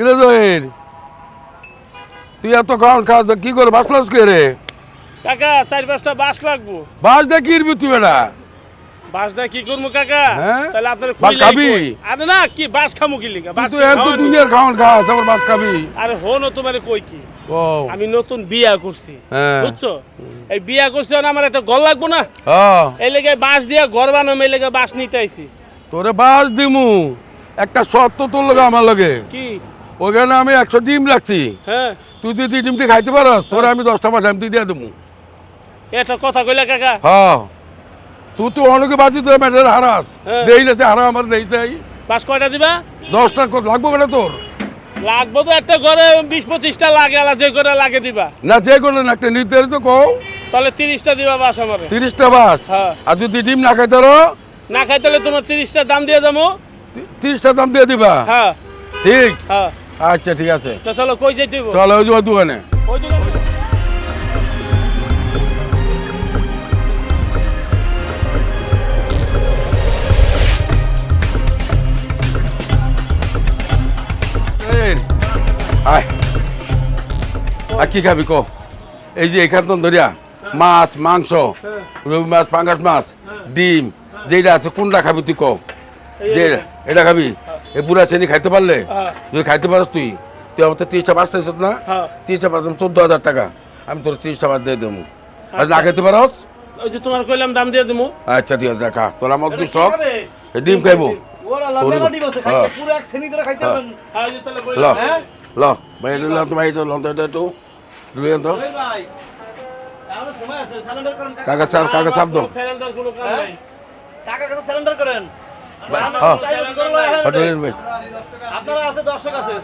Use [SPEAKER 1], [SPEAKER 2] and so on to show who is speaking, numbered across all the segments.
[SPEAKER 1] কিরে জহির? তুই এত তো কি করে বাস ক্লাস কে রে?
[SPEAKER 2] কাকা চার পাঁচটা বাস লাগবো।
[SPEAKER 1] বাস দিয়ে কি রবি তুই বেটা?
[SPEAKER 2] বাস দা কি করব কাকা?
[SPEAKER 1] হ্যাঁ?
[SPEAKER 2] তাহলে আপনার
[SPEAKER 1] বাস খাবি?
[SPEAKER 2] আরে না কি বাস খামু কি লিগা? বাস
[SPEAKER 1] তো এত দুনিয়ার খাওয়ান খাস আবার বাস খাবি?
[SPEAKER 2] আরে হনো তোমার কই কি? আমি নতুন বিয়া করছি
[SPEAKER 1] হ্যাঁ।
[SPEAKER 2] বুঝছ? এই বিয়া করছি আর আমার একটা ঘর লাগবো না? এই লেগে বাস দিয়া ঘর বানাম এই লেগে বাস নিতে আইছি।
[SPEAKER 1] তোরে বাস দিমু। একটা শর্ত তোর লগে আমার লগে।
[SPEAKER 2] কি?
[SPEAKER 1] ওখানে আমি একশো ডিম রাখছি।
[SPEAKER 2] হ্যাঁ।
[SPEAKER 1] তুই যদি ডিমটি খাইতে পারস তোরে আমি দশটা আমি তুই দিয়ে দেবো।
[SPEAKER 2] এটা কথা কইলা কাকা।
[SPEAKER 1] হ্যাঁ। তুই তো অনেকে বাঁচি তোর ম্যাটের হারাস।
[SPEAKER 2] হ্যাঁ।
[SPEAKER 1] দেই না হারা আমার দেই চাই।
[SPEAKER 2] বাস কয়টা দিবা?
[SPEAKER 1] দশটা লাগবো কেন তোর?
[SPEAKER 2] লাগবো তো একটা ঘরে বিশ পঁচিশটা লাগে আলা যে করে লাগে দিবা।
[SPEAKER 1] না যে কোনো না একটা নির্ধারিত কও।
[SPEAKER 2] তাহলে তিরিশটা দিবা বাস আমারে।
[SPEAKER 1] তিরিশটা বাস?
[SPEAKER 2] হ্যাঁ।
[SPEAKER 1] আর যদি ডিম না খাইতে পারো?
[SPEAKER 2] না খাই তাহলে তোমার তিরিশটা দাম দিয়ে যাব
[SPEAKER 1] তিরিশটা দাম দিয়ে দিবা?
[SPEAKER 2] হ্যাঁ।
[SPEAKER 1] ঠিক।
[SPEAKER 2] হ্যাঁ।
[SPEAKER 1] আচ্ছা ঠিক আছে।
[SPEAKER 2] তো চলো কই যাই দিব
[SPEAKER 1] চলো ওই যে দোকানে।
[SPEAKER 2] ওই দোকানে।
[SPEAKER 1] আয়। আর কি খাবি কো? এই যে এখান তো ধরিয়া মাছ মাংস রবি মাছ পাঙ্গাস মাছ ডিম যেটা আছে কোনটা খাবি তুই কো? যে এটা খাবি? এই পুরা শ্রেণি খাইতে পারলে?
[SPEAKER 2] হ্যাঁ।
[SPEAKER 1] যদি খাইতে পারস তুই? তুই আমার তিরিশটা বাস চাইছ না?
[SPEAKER 2] হ্যাঁ।
[SPEAKER 1] তিরিশটা বাস চোদ্দ হাজার টাকা। আমি তোর তিরিশটা বাস দিয়ে দেবো। আর না খাইতে পারস?
[SPEAKER 2] ওই যে তোমার কইলাম দাম দিয়ে দেবো।
[SPEAKER 1] আচ্ছা ঠিক আছে খা। তোর আমার এই ডিম খাইবো। হ্যাঁ।
[SPEAKER 2] হ্যাঁ।
[SPEAKER 1] ল।
[SPEAKER 2] হ্যাঁ।
[SPEAKER 1] ভাই ল তোমার এই তো ল তো একটু রুই তো কাকা। সাহেব কাকা সাহেব দাও
[SPEAKER 3] সিলিন্ডার করেন।
[SPEAKER 1] হ্যাঁ। ভাই
[SPEAKER 3] আপনারা আছে দর্শক আছে।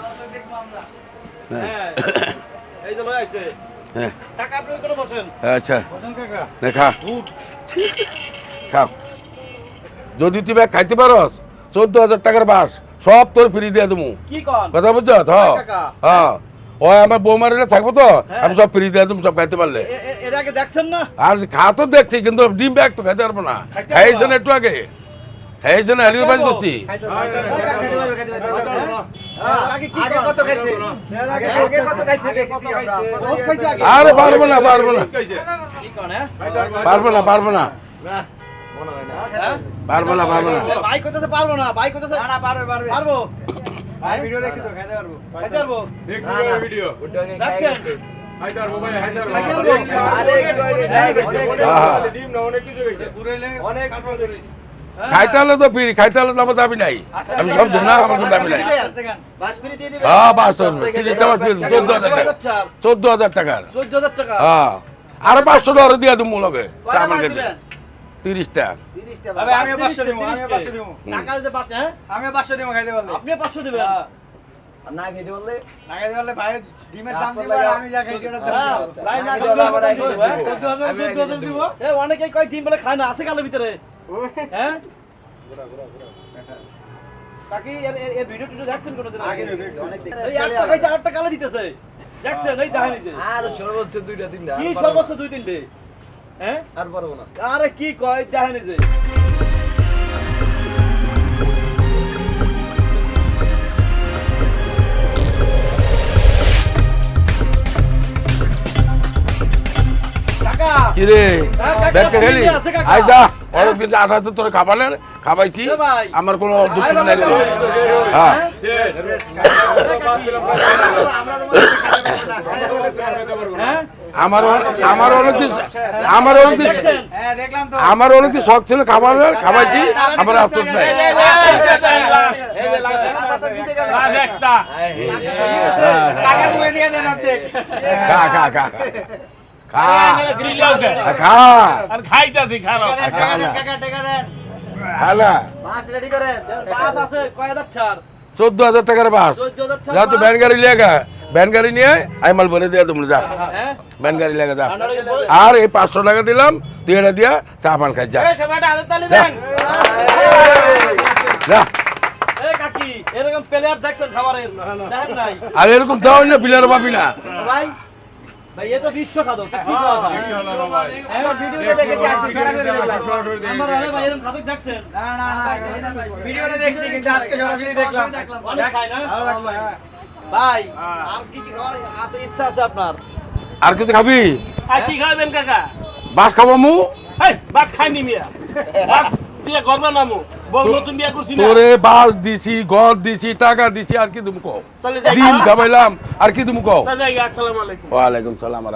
[SPEAKER 1] হ্যাঁ।
[SPEAKER 3] হ্যাঁ। এই যে লয় আছে
[SPEAKER 1] হ্যাঁ।
[SPEAKER 3] টাকা আপনি করে বসেন।
[SPEAKER 1] আচ্ছা।
[SPEAKER 3] বসেন কাকা।
[SPEAKER 1] নে খা। খা যদি তুই ব্যাগ খাইতে পারস চোদ্দ হাজার টাকার বাস সব তোর ফ্রি দিয়ে দেবো কথা বুঝছ? হ্যাঁ হ্যাঁ। ও আমার বৌমার থাকব তো আমি সব ফ্রি দিয়ে দেবো সব খাইতে পারলে।
[SPEAKER 3] এ- এ- এর আগে দেখছেন না?
[SPEAKER 1] আর খা তো দেখছি কিন্তু ডিম ব্যাগ তো খাইতে পারব না।
[SPEAKER 3] খাইতে
[SPEAKER 1] খাইছে না। একটু আগে। না আলিও বাজি করছি
[SPEAKER 3] আগে কত খাইছে? আগে আগে কত খাইছে? দেখেছি আমরা বহুত খাইছে? আগে।
[SPEAKER 1] আরে পারব না পারব না।
[SPEAKER 3] কি হ্যাঁ?
[SPEAKER 1] পারব না পারব না।
[SPEAKER 3] না। হ্যাঁ?
[SPEAKER 1] পারব না পারব না।
[SPEAKER 3] ভাই কইতেছে পারব না ভাই কইতেছে না পারবে পারবে। পারব। ভাই ভিডিও দেখছি তো খাইতে পারব। খাইতে পারব?
[SPEAKER 4] দেখছি ভিডিও।
[SPEAKER 3] দেখছেন?
[SPEAKER 4] হায়দার মোবাইল হায়দার
[SPEAKER 3] খাইতে পারব।
[SPEAKER 4] অনেক কিছু গেছে।
[SPEAKER 3] অনেক
[SPEAKER 1] খাইতে হলে তো ফ্রি খাইতে হলে তো আমার দাবি নাই। আমি সব জানি না আমার কোনো দাবি নাই।
[SPEAKER 3] দিয়ে দিবে
[SPEAKER 1] হ্যাঁ বাস চোদ্দ হাজার টাকা। চোদ্দ হাজার টাকার।
[SPEAKER 3] টাকা?
[SPEAKER 1] হ্যাঁ। আরও পাঁচশো দিয়ে দেবো আমার কাছে তিরিশটা।
[SPEAKER 3] পারছে, হ্যাঁ?
[SPEAKER 5] পারলে? না পারলে ডিমের দাম দিব আর আমি যা খাইছি ওটার দাম
[SPEAKER 3] ভাই না
[SPEAKER 5] আমি
[SPEAKER 3] খাইলে
[SPEAKER 5] দিব।
[SPEAKER 3] এ, অনেকেই কয় ডিম বলে খায় না, আছে কালের ভিতরে। হ্যাঁ? কাকি, এর- এর- এর ভিডিও টিডিও দেখছেন কোনোদিন আগে? এই একটা খাইছে, আরেকটা কালে দিতেছে। দেখছেন, এই দেখেন যে।
[SPEAKER 5] আর সর্বোচ্চ দুইটা তিনটা
[SPEAKER 3] কি সর্বোচ্চ দুই তিনটে? হ্যাঁ?
[SPEAKER 5] আর পারব না
[SPEAKER 3] আরে কি কয় দেখেন যে। কাকা
[SPEAKER 1] কি রে
[SPEAKER 3] কাকা,
[SPEAKER 1] ব্যাগটা খেলি
[SPEAKER 3] ফ্রিজে আছে, কাকা।
[SPEAKER 1] আই যা অনেক দিন আট হাজার তোর খাবারের খাবাইছি। আমার কোনো দুঃখ নাই হ্যাঁ
[SPEAKER 3] হ্যাঁ? হ্যাঁ?
[SPEAKER 1] আমার আমার অনেক আমার?
[SPEAKER 5] হ্যাঁ
[SPEAKER 1] আমার শখ ছিল খাবারের খাবাইছি আমার আফসোস নাই। হ্যাঁ,
[SPEAKER 5] টাকা মুয়ে দিয়ে দেন অর্ধেক।
[SPEAKER 1] খা খা খা। খা। খা খা।
[SPEAKER 2] আর খাইতাছি।
[SPEAKER 3] বাস আছে, কয় হাজার ছাড়?
[SPEAKER 1] চোদ্দ হাজার টাকার বাস। যা তো ভ্যান গাড়ি লিয়ে গা ভ্যান গাড়ি নিয়ে আমি মাল বলে দিয়ে তুমি যা।
[SPEAKER 3] হ্যাঁ?
[SPEAKER 1] ভ্যান গাড়ি লেগে যা। আর এই পাঁচশো টাকা দিলাম তুই এটা দিয়া চা পান খাই যা। যা।
[SPEAKER 2] দেন।
[SPEAKER 1] যা।
[SPEAKER 3] এই কাকি, এরকম প্লেয়ার দেখছেন খাবারের? দেখেন নাই?
[SPEAKER 1] আর এরকম দাও না পিলার পাবি না।
[SPEAKER 3] ভাই, এ তো বিশ্ব খাদক, আরে ভাই, এরকম খাদক দেখছেন?
[SPEAKER 5] না না না ভিডিওতে দেখছি কিন্তু আজকে সরাসরি দেখলাম।
[SPEAKER 3] অনেক খায় না?
[SPEAKER 5] ভালো লাগল
[SPEAKER 3] ভাই। আর কি কি খাওয়ার আছে? ইচ্ছা আছে আপনার?
[SPEAKER 1] আর কিছু খাবি?
[SPEAKER 2] আর কি খাবেন কাকা?
[SPEAKER 1] বাস খাব মু।
[SPEAKER 2] বাস খাইনি মিয়া। বাস দিয়ে করবে না মু? বল নতুন বিয়ে করছি না।
[SPEAKER 1] তোরে বাস দিছি ঘর দিছি টাকা দিছি আর কি তুমি কও? খাবাইলাম আর কি তুমি কও?
[SPEAKER 2] আসসালামু আলাইকুম।
[SPEAKER 1] ওয়ালাইকুম সালাম